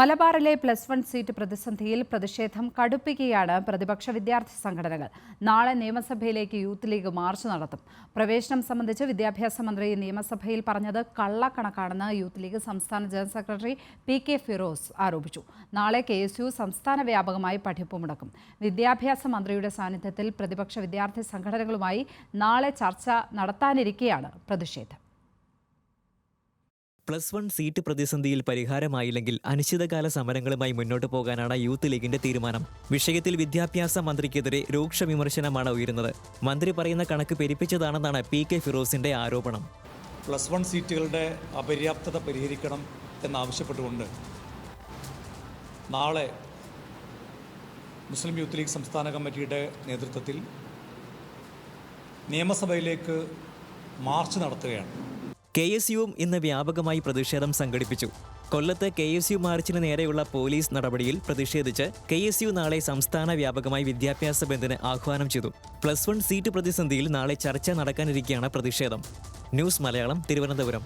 മലബാറിലെ plus one seat പ്രതിസന്ധിയിൽ പ്രതിഷേധം കടുപ്പിക്കുകയാണ് പ്രതിപക്ഷ വിദ്യാർത്ഥി സംഘടനകൾ. നാളെ നിയമസഭയിലേക്ക് യൂത്ത് ലീഗ് മാർച്ച് നടത്തും. പ്രവേശനം സംബന്ധിച്ച് വിദ്യാഭ്യാസ മന്ത്രി നിയമസഭയിൽ പറഞ്ഞത് കള്ളക്കണക്കാണെന്ന് യൂത്ത് ലീഗ് സംസ്ഥാന general secretary P K Firoz ആരോപിച്ചു. നാളെ കെ എസ് യു സംസ്ഥാന വ്യാപകമായി പഠിപ്പ് മുടക്കും. വിദ്യാഭ്യാസ മന്ത്രിയുടെ സാന്നിധ്യത്തിൽ പ്രതിപക്ഷ വിദ്യാർത്ഥി സംഘടനകളുമായി നാളെ ചർച്ച നടത്താനിരിക്കെയാണ് പ്രതിഷേധം. പ്ലസ് വൺ സീറ്റ് പ്രതിസന്ധിയിൽ പരിഹാരമായില്ലെങ്കിൽ അനിശ്ചിതകാല സമരങ്ങളുമായി മുന്നോട്ട് പോകാനാണ് യൂത്ത് ലീഗിന്റെ തീരുമാനം. വിഷയത്തിൽ വിദ്യാഭ്യാസ മന്ത്രിക്കെതിരെ രൂക്ഷ വിമർശനമാണ് ഉയരുന്നത്. മന്ത്രി പറയുന്ന കണക്ക് പെരുപ്പിച്ചതാണെന്നാണ് പി കെ ഫിറോസിന്റെ ആരോപണം. പ്ലസ് വൺ സീറ്റുകളുടെ അപര്യാപ്തത പരിഹരിക്കണം എന്നാവശ്യപ്പെട്ടുകൊണ്ട് നാളെ മുസ്ലിം യൂത്ത് ലീഗ് സംസ്ഥാന കമ്മിറ്റിയുടെ നേതൃത്വത്തിൽ നിയമസഭയിലേക്ക് മാർച്ച് നടത്തുകയാണ്. കെ എസ് യുവും ഇന്ന് വ്യാപകമായി പ്രതിഷേധം സംഘടിപ്പിച്ചു. കൊല്ലത്ത് കെ എസ് യു മാർച്ചിന് നേരെയുള്ള പോലീസ് നടപടിയിൽ പ്രതിഷേധിച്ച് കെ എസ് യു നാളെ സംസ്ഥാന വ്യാപകമായി വിദ്യാഭ്യാസ ബന്ദിന് ആഹ്വാനം ചെയ്തു. പ്ലസ് വൺ സീറ്റ് പ്രതിസന്ധിയിൽ നാളെ ചർച്ച നടക്കാനിരിക്കെയാണ് പ്രതിഷേധം. ന്യൂസ് മലയാളം തിരുവനന്തപുരം.